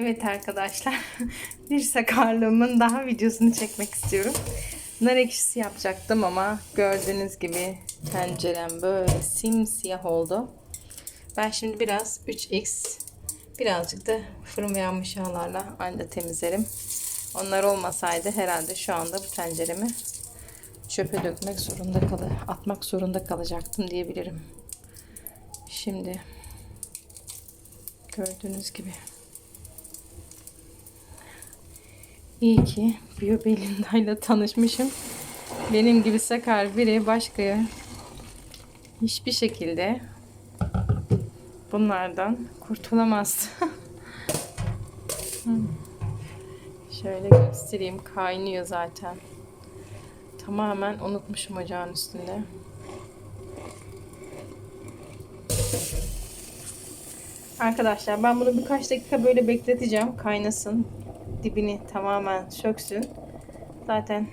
Evet arkadaşlar, bir sakarlığımın daha videosunu çekmek istiyorum. Nar ekşisi yapacaktım ama gördüğünüz gibi tencerem böyle simsiyah oldu. Ben şimdi biraz 3x, birazcık da fırın ve yanmış yağlarla aynı temizlerim. Onlar olmasaydı herhalde şu anda bu tenceremi çöpe dökmek zorunda kalı, atmak zorunda kalacaktım diyebilirim. Şimdi gördüğünüz gibi İyi ki Biyo Belinda ile tanışmışım. Benim gibi sakar biri başka hiçbir şekilde bunlardan kurtulamaz. Şöyle göstereyim. Kaynıyor zaten. Tamamen unutmuşum ocağın üstünde. Arkadaşlar ben bunu birkaç dakika böyle bekleteceğim. Kaynasın. Dibini tamamen söksün. Zaten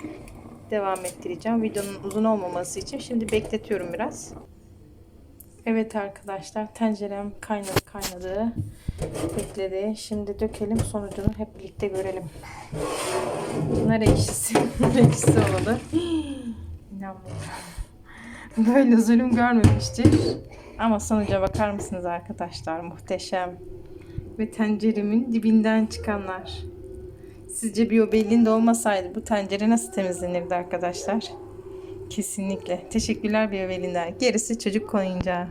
devam ettireceğim. Videonun uzun olmaması için şimdi bekletiyorum biraz. Evet arkadaşlar tencerem kaynadı kaynadı. Bekledi. Şimdi dökelim sonucunu hep birlikte görelim. Nar ekşisi. Nar ekşisi oldu. İnanmıyorum. Böyle zulüm görmemiştir. Ama sonuca bakar mısınız arkadaşlar? Muhteşem. Ve tenceremin dibinden çıkanlar. Sizce biyobellin de olmasaydı bu tencere nasıl temizlenirdi arkadaşlar? Kesinlikle. Teşekkürler biyobellinden. Gerisi çocuk koyuncağı.